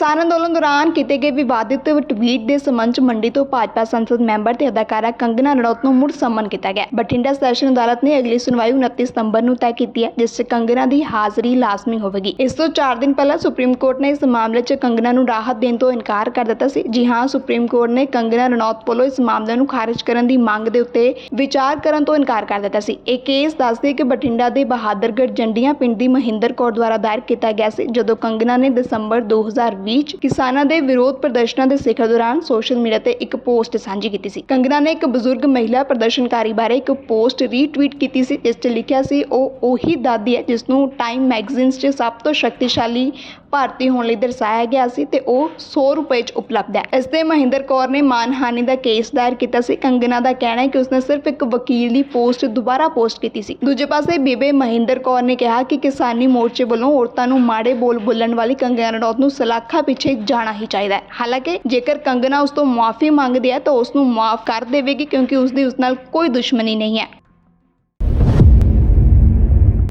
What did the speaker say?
ਕਿਸਾਨ ਅੰਦੋਲਨ ਦੌਰਾਨ ਕੀਤੇ ਗਏ ਵਿਵਾਦਿਤ ਟਵੀਟ ਦੇ ਸੰਬੰਧ 'ਚ ਮੰਡੀ ਤੋਂ ਭਾਜਪਾ ਸੰਸਦ ਮੈਂਬਰ ਤੇ ਅਦਾਕਾਰਾ ਕੰਗਨਾ ਰਣੌਤ ਨੂੰ ਮੁੜ ਸੰਮਨ ਕੀਤਾ ਗਿਆ। ਬਠਿੰਡਾ ਸੈਸ਼ਨ ਅਦਾਲਤ ਨੇ ਅਗਲੀ ਸੁਣਵਾਈ 29 ਸਤੰਬਰ ਨੂੰ ਤੈਅ ਕੀਤੀ ਹੈ, ਜਿਸ 'ਚ ਕੰਗਨਾ ਦੀ ਹਾਜ਼ਰੀ ਲਾਜ਼ਮੀ ਹੋਵੇਗੀ। ਇਸ ਤੋਂ 4 ਦਿਨ ਪਹਿਲਾਂ ਸੁਪਰੀਮ ਕੋਰਟ ਨੇ ਇਸ ਮਾਮਲੇ 'ਚ ਕੰਗਨਾ ਨੂੰ ਰਾਹਤ ਦੇਣ ਤੋਂ ਇਨਕਾਰ ਕਰ ਦਿੱਤਾ ਸੀ। ਜੀ ਹਾਂ, ਸੁਪਰੀਮ ਕੋਰਟ ਨੇ ਕੰਗਨਾ ਰਣੌਤ ਵੱਲੋਂ ਇਸ ਮਾਮਲੇ ਨੂੰ ਖਾਰਜ ਕਰਨ ਦੀ ਮੰਗ ਦੇ ਉੱਤੇ ਵਿਚਾਰ ਕਰਨ ਤੋਂ ਇਨਕਾਰ ਕਰ ਦਿੱਤਾ ਸੀ। ਇਹ ਕੇਸ ਦੱਸਦੇ ਕਿ ਬਠਿੰਡਾ ਦੇ ਬਹਾਦਰਗੜ੍ਹ ਜੰਡੀਆਂ ਪਿੰਡ ਦੀ ਮਹਿੰਦਰ ਕੌਰ ਦੁਆਰਾ ਦਾਇਰ ਕੀਤਾ ਗਿਆ ਸੀ, ਜਦੋਂ ਕੰਗਨਾ ਨੇ ਦਸੰਬਰ 2020 ਚ ਕਿਸਾਨਾਂ ਦੇ ਵਿਰੋਧ ਪ੍ਰਦਰਸ਼ਨਾਂ ਦੇ ਸਿਖਰ ਦੌਰਾਨ ਸੋਸ਼ਲ ਮੀਡੀਆ ਤੇ ਇੱਕ ਪੋਸਟ ਸਾਂਝੀ ਕੀਤੀ ਸੀ। ਕੰਗਨਾ ਨੇ ਇੱਕ ਬਜ਼ੁਰਗ ਮਹਿਲਾ ਪ੍ਰਦਰਸ਼ਨਕਾਰੀ ਬਾਰੇ ਇੱਕ ਪੋਸਟ ਰੀਟਵੀਟ ਕੀਤੀ ਸੀ, ਜਿਸ 'ਚ ਲਿਖਿਆ ਸੀ, ਉਹ ਉਹੀ ਦਾਦੀ ਹੈ ਜਿਸ ਨੂੰ ਟਾਈਮ ਮੈਗਜ਼ੀਨਸ 'ਚ ਸਭ ਤੋਂ ਸ਼ਕਤੀਸ਼ਾਲੀ ਭਾਰਤੀ ਹੋਣ ਲਈ ਦਰਸਾਇਆ ਗਿਆ ਸੀ ਤੇ ਉਹ 100 ਰੁਪਏ 'ਚ ਉਪਲਬਧ ਹੈ। ਇਸ ਤੇ ਮਹਿੰਦਰ ਕੌਰ ਨੇ ਮਾਨਹਾਨੀ ਦਾ ਕੇਸ ਦਾਇਰ ਕੀਤਾ ਸੀ। ਕੰਗਨਾ ਦਾ ਕਹਿਣਾ ਹੈ ਕਿ ਉਸਨੇ ਸਿਰਫ ਇੱਕ ਵਕੀਲ ਦੀ ਪੋਸਟ ਦੁਬਾਰਾ ਪੋਸਟ ਕੀਤੀ ਸੀ। ਦੂਜੇ ਪਾਸੇ ਬੀਬੇ ਮਹਿੰਦਰ ਕੌਰ ਨੇ ਕਿਹਾ ਕਿ ਕਿਸਾਨੀ ਮੋਰਚੇ ਵੱਲੋਂ ਔਰਤਾਂ ਨੂੰ ਮਾੜੇ ਬੋਲ ਬੋਲਣ ਵਾਲੀ ਕੰਗਨਾ ਰਣੌਤ ਨੂੰ ਸਲਾਖਾ ਪਿੱਛੇ ਜਾਣਾ ਹੀ ਚਾਹੀਦਾ ਹੈ। ਹਾਲਾਂਕਿ ਜੇਕਰ ਕੰਗਨਾ ਉਸ ਤੋਂ ਮੁਆਫੀ ਮੰਗਦੀ ਹੈ ਤਾਂ ਉਸ ਨੂੰ ਮਾਫ ਕਰ ਦੇਵੇਗੀ ਕਿਉਂਕਿ ਉਸ ਦੀ ਉਸ ਨਾਲ ਕੋਈ ਦੁਸ਼ਮਣੀ ਨਹੀਂ ਹੈ।